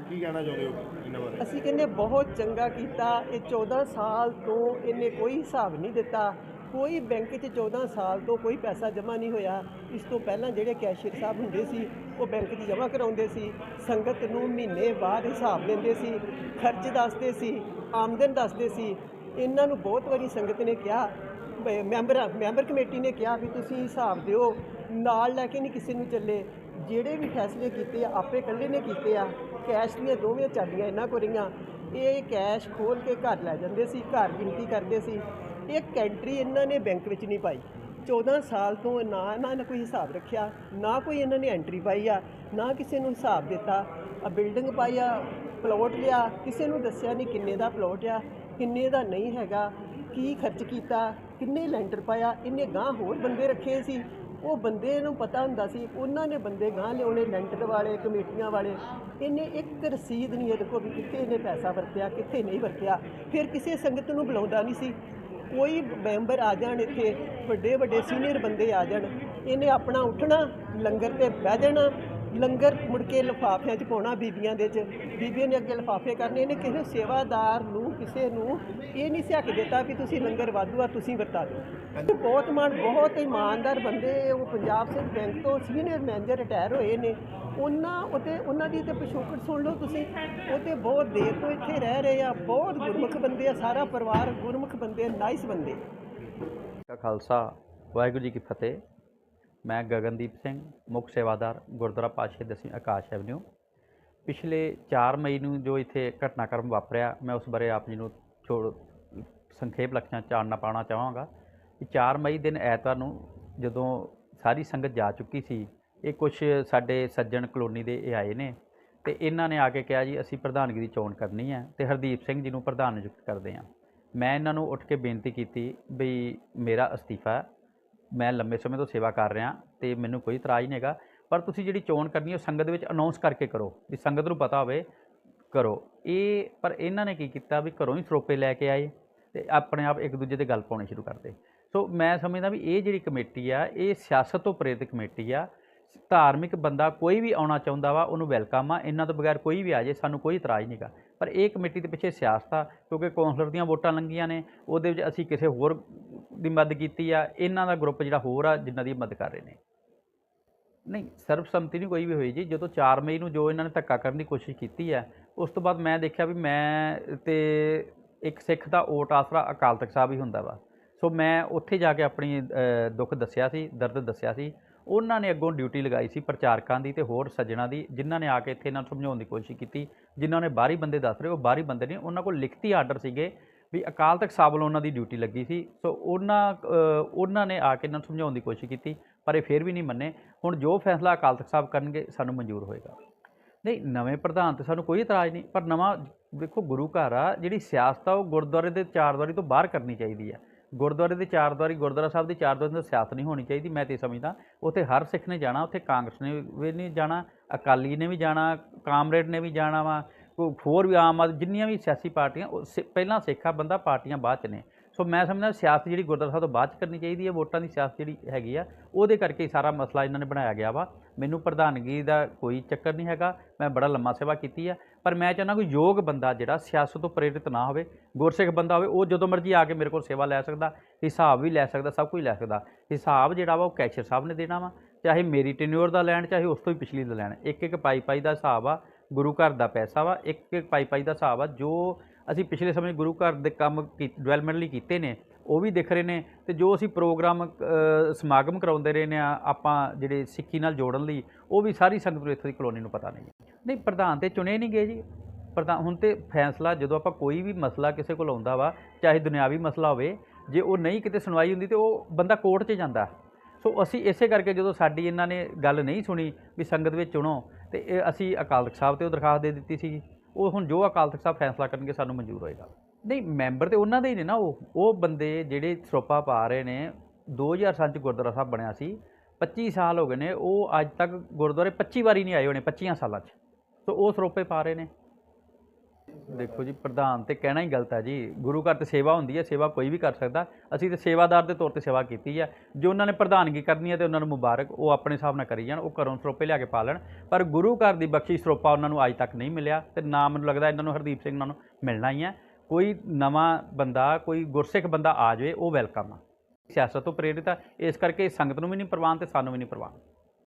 [SPEAKER 1] ਕੀ ਕਹਿਣਾ ਚਾਹੁੰਦੇ ਹੋ ਇਹਨਾਂ ਬਾਰੇ?
[SPEAKER 6] ਅਸੀਂ ਕਹਿੰਦੇ ਬਹੁਤ ਚੰਗਾ ਕੀਤਾ ਇਹ 14 ਸਾਲ ਤੋਂ ਇਹਨੇ ਕੋਈ ਹਿਸਾਬ ਨਹੀਂ ਦਿੱਤਾ। ਕੋਈ ਬੈਂਕ 'ਚ 14 ਸਾਲ ਤੋਂ ਕੋਈ ਪੈਸਾ ਜਮ੍ਹਾਂ ਨਹੀਂ ਹੋਇਆ। ਇਸ ਤੋਂ ਪਹਿਲਾਂ ਜਿਹੜੇ ਕੈਸ਼ੀਅਰ ਸਾਹਿਬ ਹੁੰਦੇ ਸੀ, ਉਹ ਬੈਂਕ 'ਚ ਜਮ੍ਹਾਂ ਕਰਾਉਂਦੇ ਸੀ। ਸੰਗਤ ਨੂੰ ਮਹੀਨੇ ਬਾਅਦ ਹਿਸਾਬ ਦਿੰਦੇ ਸੀ, ਖਰਚ ਦੱਸਦੇ ਸੀ, ਆਮਦਨ ਦੱਸਦੇ ਸੀ। ਇਹਨਾਂ ਨੂੰ ਬਹੁਤ ਵਾਰੀ ਸੰਗਤ ਨੇ ਕਿਹਾ, ਬ- ਮੈਂਬਰ ਮੈਂਬਰ ਕਮੇਟੀ ਨੇ ਕਿਹਾ ਵੀ ਤੁਸੀਂ ਹਿਸਾਬ ਦਿਓ, ਨਾਲ ਲੈ ਕੇ ਨਹੀਂ ਕਿਸੇ ਨੂੰ ਚੱਲੇ। ਜਿਹੜੇ ਵੀ ਫੈਸਲੇ ਕੀਤੇ ਆ, ਆਪੇ ਇਕੱਲੇ ਨੇ ਕੀਤੇ ਆ। ਕੈਸ਼ ਦੀਆਂ ਦੋਵੇਂ ਚਾਬੀਆਂ ਇਹਨਾਂ ਕੋਲ ਰਹੀਆਂ। ਇਹ ਕੈਸ਼ ਖੋਲ ਕੇ ਘਰ ਲੈ ਜਾਂਦੇ ਸੀ, ਘਰ ਗਿਣਤੀ ਕਰਦੇ ਸੀ। ਇੱਕ ਐਂਟਰੀ ਇਹਨਾਂ ਨੇ ਬੈਂਕ ਵਿੱਚ ਨਹੀਂ ਪਾਈ। 14 ਸਾਲ ਤੋਂ ਨਾ ਇਹਨਾਂ ਨੇ ਕੋਈ ਹਿਸਾਬ ਰੱਖਿਆ, ਨਾ ਕੋਈ ਇਹਨਾਂ ਨੇ ਐਂਟਰੀ ਪਾਈ ਆ, ਨਾ ਕਿਸੇ ਨੂੰ ਹਿਸਾਬ ਦਿੱਤਾ। ਆ ਬਿਲਡਿੰਗ ਪਾਈ ਆ ਪਲੋਟ ਲਿਆ, ਕਿਸੇ ਨੂੰ ਦੱਸਿਆ ਨਹੀਂ ਕਿੰਨੇ ਦਾ ਪਲੋਟ ਆ, ਕਿੰਨੇ ਦਾ ਨਹੀਂ ਹੈਗਾ, ਕੀ ਖਰਚ ਕੀਤਾ, ਕਿੰਨੇ ਲੈਂਟਰ ਪਾਇਆ, ਇੰਨੇ ਗਾਂ ਹੋਰ ਬੰਦੇ ਰੱਖੇ ਸੀ। ਉਹ ਬੰਦੇ ਨੂੰ ਪਤਾ ਹੁੰਦਾ ਸੀ, ਉਹਨਾਂ ਨੇ ਬੰਦੇ ਗਾਂ ਲਿਆਉਣੇ ਲੈਂਟਰ ਵਾਲੇ, ਕਮੇਟੀਆਂ ਵਾਲੇ। ਇਹਨੇ ਇੱਕ ਰਸੀਦ ਨਹੀਂ ਇਹਦੇ ਕੋਲ ਵੀ ਕਿੱਥੇ ਇਹਨੇ ਪੈਸਾ ਵਰਤਿਆ, ਕਿੱਥੇ ਨਹੀਂ ਵਰਤਿਆ। ਫਿਰ ਕਿਸੇ ਸੰਗਤ ਨੂੰ ਬੁਲਾਉਂਦਾ ਨਹੀਂ ਸੀ। ਕੋਈ ਮੈਂਬਰ ਆ ਜਾਣ ਇੱਥੇ ਵੱਡੇ ਵੱਡੇ ਸੀਨੀਅਰ ਬੰਦੇ ਆ ਜਾਣ, ਇਹਨੇ ਆਪਣਾ ਉੱਠਣਾ, ਲੰਗਰ ਤੇ ਬਹਿ ਜਾਣਾ ਲੰਗਰ ਮੁੜ ਕੇ ਲਿਫਾਫਿਆਂ 'ਚ ਪਾਉਣਾ ਬੀਬੀਆਂ ਦੇ 'ਚ। ਬੀਬੀਆਂ ਨੇ ਅੱਗੇ ਲਿਫਾਫੇ ਕਰਨੇ ਇਹਨੇ ਕਿਸੇ ਸੇਵਾਦਾਰ ਨੂੰ ਕਿਸੇ ਨੂੰ ਇਹ ਨਹੀਂ ਸਿਆਕ ਦਿੱਤਾ ਵੀ ਤੁਸੀਂ ਲੰਗਰ ਵਾਧੂ ਆ ਤੁਸੀਂ ਵਰਤਾ ਦਿਓ। ਬਹੁਤ ਮਾਨ ਬਹੁਤ ਇਮਾਨਦਾਰ ਬੰਦੇ ਉਹ ਪੰਜਾਬ ਸਟੇਟ ਬੈਂਕ ਤੋਂ ਸੀਨੀਅਰ ਮੈਨੇਜਰ ਰਿਟਾਇਰ ਹੋਏ ਨੇ। ਉਹਨਾਂ ਉਤੇ ਉਹਨਾਂ ਦੀ ਤੇ ਪਿਛੋਕੜ ਸੁਣ ਲਓ ਤੁਸੀਂ। ਉਹ ਤੇ ਬਹੁਤ ਦੇਰ ਤੋਂ ਇੱਥੇ ਰਹਿ ਰਹੇ ਆ ਬਹੁਤ ਗੁਰਮੁਖ ਬੰਦੇ ਆ ਸਾਰਾ ਪਰਿਵਾਰ ਗੁਰਮੁਖ ਬੰਦੇ ਨਾਈਸ ਬੰਦੇ।
[SPEAKER 7] ਖਾਲਸਾ ਵਾਹਿਗੁਰੂ ਜੀ ਕੀ ਫਤਿਹ। ਮੈਂ ਗਗਨਦੀਪ ਸਿੰਘ, ਮੁੱਖ ਸੇਵਾਦਾਰ ਗੁਰਦੁਆਰਾ ਪਾਤਸ਼ਾਹ ਦਸਵੀਂ ਆਕਾਸ਼ ਐਵਨਿਊ। ਪਿਛਲੇ 4 ਮਈ ਨੂੰ ਜੋ ਇੱਥੇ ਘਟਨਾਕ੍ਰਮ ਵਾਪਰਿਆ, ਮੈਂ ਉਸ ਬਾਰੇ ਆਪ ਜੀ ਨੂੰ ਛੋੜ ਸੰਖੇਪ ਲਕਸ਼ਾਂ ਚਾਨਣਾ ਪਾਉਣਾ ਚਾਹਾਂਗਾ ਕਿ 4 ਮਈ ਦਿਨ ਐਤਵਾਰ ਨੂੰ ਜਦੋਂ ਸਾਰੀ ਸੰਗਤ ਜਾ ਚੁੱਕੀ ਸੀ, ਇਹ ਕੁਝ ਸਾਡੇ ਸੱਜਣ ਕਲੋਨੀ ਦੇ ਇਹ ਆਏ ਨੇ ਤੇ ਇਹਨਾਂ ਨੇ ਆ ਕੇ ਕਿਹਾ ਜੀ, ਅਸੀਂ ਪ੍ਰਧਾਨਗੀ ਦੀ ਚੋਣ ਕਰਨੀ ਹੈ ਤੇ ਹਰਦੀਪ ਸਿੰਘ ਜੀ ਨੂੰ ਪ੍ਰਧਾਨ ਨਿਯੁਕਤ ਕਰਦੇ ਹਾਂ। ਮੈਂ ਇਹਨਾਂ ਨੂੰ ਉੱਠ ਕੇ ਬੇਨਤੀ ਕੀਤੀ ਵੀ ਮੇਰਾ ਅਸਤੀਫਾ ਮੈਂ ਲੰਮੇ ਸਮੇਂ ਤੋਂ ਸੇਵਾ ਕਰ ਰਿਹਾ ਤੇ ਮੈਨੂੰ ਕੋਈ ਇਤਰਾਜ਼ ਨਹੀਂ ਹੈਗਾ। ਪਰ ਤੁਸੀਂ ਜਿਹੜੀ ਚੋਣ ਕਰਨੀ ਉਹ ਸੰਗਤ ਦੇ ਵਿੱਚ ਅਨਾਉਂਸ ਕਰਕੇ ਕਰੋ ਵੀ ਸੰਗਤ ਨੂੰ ਪਤਾ ਹੋਵੇ, ਕਰੋ। ਇਹ, ਪਰ ਇਹਨਾਂ ਨੇ ਕੀ ਕੀਤਾ ਵੀ ਘਰੋਂ ਹੀ ਸਰੋਪੇ ਲੈ ਕੇ ਆਏ ਤੇ ਆਪਣੇ ਆਪ ਇੱਕ ਦੂਜੇ 'ਤੇ ਗੱਲ ਪਾਉਣੀ ਸ਼ੁਰੂ ਕਰਦੇ। ਸੋ ਮੈਂ ਸਮਝਦਾ ਵੀ ਇਹ ਜਿਹੜੀ ਕਮੇਟੀ ਆ, ਇਹ ਸਿਆਸਤ ਤੋਂ ਪ੍ਰੇਰਿਤ ਕਮੇਟੀ ਆ ਧਾਰਮਿਕ ਬੰਦਾ ਕੋਈ ਵੀ ਆਉਣਾ ਚਾਹੁੰਦਾ ਵਾ, ਉਹਨੂੰ ਵੈਲਕਮ ਆ। ਇਹਨਾਂ ਤੋਂ ਬਗੈਰ ਕੋਈ ਵੀ ਆ ਜੇ ਸਾਨੂੰ ਕੋਈ ਇਤਰਾਜ਼ ਨਹੀਂਗਾ ਪਰ ਇਹ ਕਮੇਟੀ ਦੇ ਪਿੱਛੇ ਸਿਆਸਤ ਆ, ਕਿਉਂਕਿ ਕੌਂਸਲਰ ਦੀਆਂ ਵੋਟਾਂ ਲੰਗੀਆਂ ਨੇ, ਉਹਦੇ ਵਿੱਚ ਅਸੀਂ ਕਿਸੇ ਹੋਰ ਦੀ ਮਦਦ ਕੀਤੀ ਆ। ਇਹਨਾਂ ਦਾ ਗਰੁੱਪ ਜਿਹੜਾ ਹੋਰ ਆ, ਜਿਨ੍ਹਾਂ ਦੀ ਮਦਦ ਕਰ ਰਹੇ ਨੇ। ਨਹੀਂ, ਸਰਬਸੰਮਤੀ ਨਹੀਂ ਕੋਈ ਵੀ ਹੋਈ ਜੀ। ਜਦੋਂ 4 ਮਈ ਨੂੰ ਜੋ ਇਹਨਾਂ ਨੇ ਧੱਕਾ ਕਰਨ ਦੀ ਕੋਸ਼ਿਸ਼ ਕੀਤੀ ਹੈ ਉਸ ਤੋਂ ਬਾਅਦ ਮੈਂ ਦੇਖਿਆ ਵੀ ਮੈਂ ਤੇ ਇੱਕ ਸਿੱਖ ਦਾ ਓਟ ਆਸਰਾ ਅਕਾਲ ਤਖਤ ਸਾਹਿਬ ਹੀ ਹੁੰਦਾ ਵਾ। ਸੋ ਮੈਂ ਉੱਥੇ ਜਾ ਕੇ ਆਪਣੀ ਦੁੱਖ ਦੱਸਿਆ ਸੀ, ਦਰਦ ਦੱਸਿਆ ਸੀ। ਉਹਨਾਂ ਨੇ ਅੱਗੋਂ ਡਿਊਟੀ ਲਗਾਈ ਸੀ ਪ੍ਰਚਾਰਕਾਂ ਦੀ ਤੇ ਹੋਰ ਸੱਜਣਾ ਦੀ, ਜਿਨ੍ਹਾਂ ਨੇ ਆ ਕੇ ਇੱਥੇ ਇਹਨਾਂ ਨੂੰ ਸਮਝਾਉਣ ਦੀ ਕੋਸ਼ਿਸ਼ ਕੀਤੀ। ਜਿਨ੍ਹਾਂ ਨੇ ਬਾਹਰੀ ਬੰਦੇ ਦੱਸ ਰਹੇ, ਉਹ ਬਾਹਰੀ ਬੰਦੇ ਨੇ, ਉਹਨਾਂ ਕੋਲ ਲਿਖਤੀ ਆਰਡਰ ਸੀਗੇ ਵੀ ਅਕਾਲ ਤਖਤ ਸਾਹਿਬ ਵੱਲੋਂ ਉਹਨਾਂ ਦੀ ਡਿਊਟੀ ਲੱਗੀ ਸੀ। ਸੋ ਉਹਨਾਂ ਉਹਨਾਂ ਨੇ ਆ ਕੇ ਇਹਨਾਂ ਨੂੰ ਸਮਝਾਉਣ ਦੀ ਕੋਸ਼ਿਸ਼ ਕੀਤੀ, ਪਰ ਇਹ ਫਿਰ ਵੀ ਨਹੀਂ ਮੰਨੇ। ਹੁਣ ਜੋ ਫੈਸਲਾ ਅਕਾਲ ਤਖਤ ਸਾਹਿਬ ਕਰਨਗੇ, ਸਾਨੂੰ ਮਨਜ਼ੂਰ ਹੋਏਗਾ। ਨਹੀਂ, ਨਵੇਂ ਪ੍ਰਧਾਨ ਤੇ ਸਾਨੂੰ ਕੋਈ ਇਤਰਾਜ਼ ਨਹੀਂ, ਪਰ ਨਵਾਂ, ਦੇਖੋ ਗੁਰੂ ਘਰ ਆ, ਜਿਹੜੀ ਸਿਆਸਤ ਆ, ਉਹ ਗੁਰਦੁਆਰੇ ਦੇ ਚਾਰ ਤੋਂ ਬਾਹਰ ਕਰਨੀ ਚਾਹੀਦੀ ਆ। ਗੁਰਦੁਆਰੇ ਦੇ ਚਾਰ ਦੀਵਾਰੀ, ਗੁਰਦੁਆਰਾ ਸਾਹਿਬ ਦੀ ਚਾਰ ਦੁਆਰੀ ਤੋਂ ਸਿਆਸਤ ਨਹੀਂ ਹੋਣੀ ਚਾਹੀਦੀ, ਮੈਂ ਤੇ ਇਹ ਸਮਝਦਾ। ਉੱਥੇ ਹਰ ਸਿੱਖ ਨੇ ਜਾਣਾ, ਉੱਥੇ ਕਾਂਗਰਸ ਨੇ ਵੀ ਨਹੀਂ ਜਾਣਾ, ਅਕਾਲੀ ਨੇ ਵੀ ਜਾਣਾ, ਕਾਮਰੇਡ ਨੇ ਵੀ ਜਾਣਾ ਵਾ ਕੋਈ ਹੋਰ ਵੀ ਆਮ ਆਦਮੀ, ਜਿੰਨੀਆਂ ਵੀ ਸਿਆਸੀ ਪਾਰਟੀਆਂ, ਉਹ ਸਿ- ਪਹਿਲਾਂ ਸਿੱਖਾ ਬੰਦਾ ਪਾਰਟੀਆਂ ਬਾਅਦ ਚ ਨੇ। ਸੋ ਮੈਂ ਸਮਝਦਾ ਸਿਆਸਤ ਜਿਹੜੀ ਗੁਰਦੁਆਰਾ ਸਾਹਿਬ ਤੋਂ ਬਾਅਦ ਚ ਕਰਨੀ ਚਾਹੀਦੀ ਹੈ ਵੋਟਾਂ ਦੀ ਸਿਆਸਤ ਜਿਹੜੀ ਹੈਗੀ ਆ, ਉਹਦੇ ਕਰਕੇ ਹੀ ਸਾਰਾ ਮਸਲਾ ਇਹਨਾਂ ਨੇ ਬਣਾਇਆ ਗਿਆ ਵਾ। ਮੈਨੂੰ ਪ੍ਰਧਾਨਗੀ ਦਾ ਕੋਈ ਚੱਕਰ ਨਹੀਂ ਹੈਗਾ, ਮੈਂ ਬੜਾ ਲੰਮਾ ਸੇਵਾ ਕੀਤੀ ਆ। ਪਰ ਮੈਂ ਚਾਹੁੰਦਾ ਕੋਈ ਯੋਗ ਬੰਦਾ ਜਿਹੜਾ ਸਿਆਸਤ ਤੋਂ ਪ੍ਰੇਰਿਤ ਨਾ ਹੋਵੇ, ਗੁਰਸਿੱਖ ਬੰਦਾ ਹੋਵੇ, ਉਹ ਜਦੋਂ ਮਰਜ਼ੀ ਆ ਕੇ ਮੇਰੇ ਕੋਲ ਸੇਵਾ ਲੈ ਸਕਦਾ, ਹਿਸਾਬ ਵੀ ਲੈ ਸਕਦਾ, ਸਭ ਕੁਝ ਲੈ ਸਕਦਾ। ਹਿਸਾਬ ਜਿਹੜਾ ਵਾ ਉਹ ਕੈਸ਼ੀਅਰ ਸਾਹਿਬ ਨੇ ਦੇਣਾ ਵਾ, ਚਾਹੇ ਮੇਰੀ ਟੈਨਿਓਰ ਦਾ ਲੈਣ, ਚਾਹੇ ਉਸ ਤੋਂ ਹੀ ਪਿਛਲੀ ਦਾ ਲੈਣ। ਇੱਕ ਇੱਕ ਪਾਈ ਪਾਈ ਦਾ ਹਿਸਾਬ ਆ, ਗੁਰੂ ਘਰ ਦਾ ਪੈਸਾ ਵਾ, ਇੱਕ ਇੱਕ ਪਾਈ ਪਾਈ ਦਾ ਹਿਸਾਬ ਆ, ਜੋ ਅਸੀਂ ਪਿਛਲੇ ਸਮੇਂ ਗੁਰੂ ਘਰ ਦੇ ਕੰਮ ਡਿਵੈਲਪਮੈਂਟ ਲਈ ਕੀਤੇ ਨੇ ਉਹ ਵੀ ਦਿਖ ਰਹੇ ਨੇ ਤੇ ਜੋ ਅਸੀਂ ਪ੍ਰੋਗਰਾਮ ਸਮਾਗਮ ਕਰਾਉਂਦੇ ਰਹੇ ਨੇ ਆਪਾਂ ਜਿਹੜੇ ਸਿੱਖੀ ਨਾਲ ਜੋੜਨ ਲਈ, ਉਹ ਵੀ ਸਾਰੀ ਸੰਗਤ ਨੂੰ ਇੱਥੋਂ ਦੀ ਕਲੋਨੀ ਨੂੰ ਪਤਾ ਨਹੀਂ। ਨਹੀਂ, ਪ੍ਰਧਾਨ ਤੇ ਚੁਣੇ ਨਹੀਂ ਗਏ ਜੀ। ਪ੍ਰਧਾਨ, ਹੁਣ ਤੇ ਫੈਸਲਾ, ਜਦੋਂ ਆਪਾਂ ਕੋਈ ਵੀ ਮਸਲਾ ਕਿਸੇ ਕੋਲ ਆਉਂਦਾ ਵਾ, ਚਾਹੇ ਦੁਨਿਆਵੀ ਮਸਲਾ ਹੋਵੇ, ਜੇ ਉਹ ਨਹੀਂ ਕਿਤੇ ਸੁਣਵਾਈ ਹੁੰਦੀ ਤੇ ਉਹ ਬੰਦਾ ਕੋਰਟ 'ਚ ਜਾਂਦਾ। ਸੋ ਅਸੀਂ ਇਸੇ ਕਰਕੇ ਜਦੋਂ ਸਾਡੀ ਇਹਨਾਂ ਨੇ ਗੱਲ ਨਹੀਂ ਸੁਣੀ ਵੀ ਸੰਗਤ ਵਿੱਚ ਚੁਣੋ, ਤੇ ਇਹ ਅਸੀਂ ਅਕਾਲ ਤਖਤ ਸਾਹਿਬ ਤੇ ਉਹ ਦਰਖਾਸਤ ਦੇ ਦਿੱਤੀ ਸੀ ਉਹ ਹੁਣ ਜੋ ਅਕਾਲ ਤਖਤ ਸਾਹਿਬ ਫੈਸਲਾ ਕਰਨਗੇ, ਸਾਨੂੰ ਮਨਜ਼ੂਰ ਹੋਏਗਾ। ਨਹੀਂ, ਮੈਂਬਰ ਤੇ ਉਹਨਾਂ ਦੇ ਹੀ ਨੇ ਨਾ ਉਹ। ਉਹ ਬੰਦੇ ਜਿਹੜੇ ਸਰੋਪਾ ਪਾ ਰਹੇ ਨੇ 2007 ਚ ਗੁਰਦੁਆਰਾ ਸਾਹਿਬ ਬਣਿਆ ਸੀ 25 ਸਾਲ ਹੋ ਗਏ ਨੇ, ਉਹ ਅੱਜ ਤੱਕ ਗੁਰਦੁਆਰੇ 25 ਵਾਰੀ ਨਹੀਂ ਆਏ ਹੋਣੇ 25 ਸਾਲਾਂ 'ਚ। ਸੋ ਉਹ ਸਰੋਪੇ ਪਾ ਰਹੇ ਨੇ। ਦੇਖੋ ਜੀ, ਪ੍ਰਧਾਨ ਤੇ ਕਹਿਣਾ ਹੀ ਗਲਤ ਹੈ ਜੀ। ਗੁਰੂ ਘਰ ਤੇ ਸੇਵਾ ਹੁੰਦੀ ਹੈ, ਸੇਵਾ ਕੋਈ ਵੀ ਕਰ ਸਕਦਾ। ਅਸੀਂ ਤੇ ਸੇਵਾਦਾਰ ਦੇ ਤੌਰ ਤੇ ਸੇਵਾ ਕੀਤੀ ਹੈ। ਜੋ ਉਹਨਾਂ ਨੇ ਪ੍ਰਧਾਨਗੀ ਕਰਨੀ ਹੈ ਤੇ ਉਹਨਾਂ ਨੂੰ ਮੁਬਾਰਕ, ਉਹ ਆਪਣੇ ਹਿਸਾਬ ਨਾਲ ਕਰੀ ਜਾਣ, ਉਹ ਘਰੋਂ ਸਰੋਪੇ ਲਿਆ ਕੇ ਪਾ ਲੈਣ। ਪਰ ਗੁਰੂ ਘਰ ਦੀ ਬਖਸ਼ੀ ਸਰੋਪਾ ਉਹਨਾਂ ਨੂੰ ਅੱਜ ਤੱਕ ਨਹੀਂ ਮਿਲਿਆ ਤੇ ਨਾ ਮੈਨੂੰ ਲੱਗਦਾ ਇਹਨਾਂ ਨੂੰ ਹਰਦੀਪ ਸਿੰਘ ਉਹਨਾਂ ਨੂੰ ਮਿਲਣਾ ਹੀ ਹੈ। ਕੋਈ ਨਵਾਂ ਬੰਦਾ, ਕੋਈ ਗੁਰਸਿੱਖ ਬੰਦਾ ਆ ਜਾਵੇ, ਉਹ ਵੈਲਕਮ ਆ। ਸਿਆਸਤ ਤੋਂ ਪ੍ਰੇਰਿਤ ਆ। ਇਸ ਕਰਕੇ ਸੰਗਤ ਨੂੰ ਵੀ ਨਹੀਂ ਪ੍ਰਵਾਨ ਤੇ ਸਾਨੂੰ ਵੀ ਨਹੀਂ ਪ੍ਰਵਾਨ।